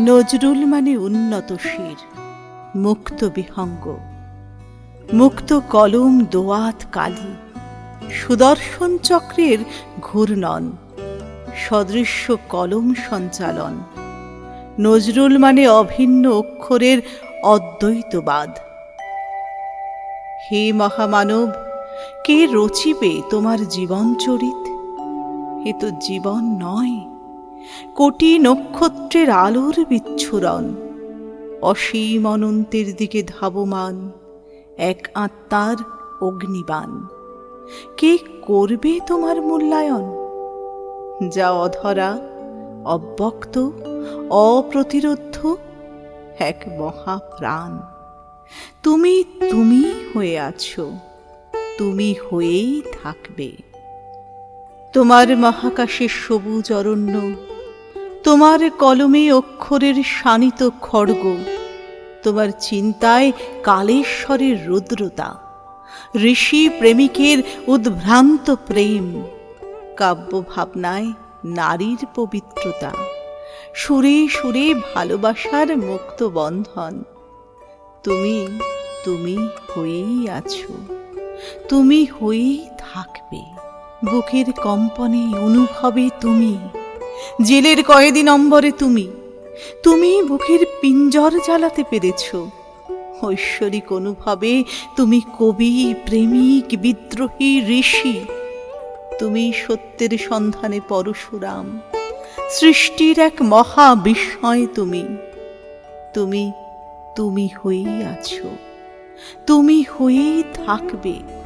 নজরুল মানে উন্নত শির, মুক্ত বিহঙ্গ, মুক্ত কলম, দোয়াত, কালি, সুদর্শন চক্রের ঘূর্ণন, সদৃশ্য কলম সঞ্চালন। নজরুল মানে অভিন্ন অক্ষরের অদ্বৈতবাদ। হে মহামানব, কে রচিবে তোমার জীবন চরিত? এ তো জীবন নয়। কোটি নক্ষত্রের আলোর বিচ্ছুরণ। অসীম অনন্তের দিকে ধাবমান এক আত্মার অগ্নিবাণ। কে করবে তোমার মূল্যায়ন? যা অধরা, অব্যক্ত, অপ্রতিরোধ্য এক মহাপ্রাণ। তুমি তুমি হয়ে আছো, তুমি হয়েই থাকবে। তোমার মহাকাশের সবুজ অরণ্য তোমার কলমে অক্ষরের শানিত খড়গ। তোমার চিন্তায় কালেশ্বরের রুদ্রতা। ঋষি প্রেমিকের উদ্ভ্রান্ত প্রেম। কাব্য ভাবনায় নারীর পবিত্রতা। সুরে সুরে ভালোবাসার মুক্ত বন্ধন। তুমি তুমি হয়েই আছো। তুমি হয়েই থাকবে। বুকের কম্পনে অনুভবে তুমি। জেলের কয়েদি নম্বরে তুমি। তুমি বুকের পিঞ্জর জ্বালাতে পেরেছ। ঐশ্বরিক অনুভবে তুমি কবি, প্রেমিক, বিদ্রোহী, ঋষি। তুমি সত্যের সন্ধানে পরশুরাম। সৃষ্টির এক মহা বিস্ময় তুমি। তুমি তুমি হয়েই আছো। তুমি হয়েই থাকবে।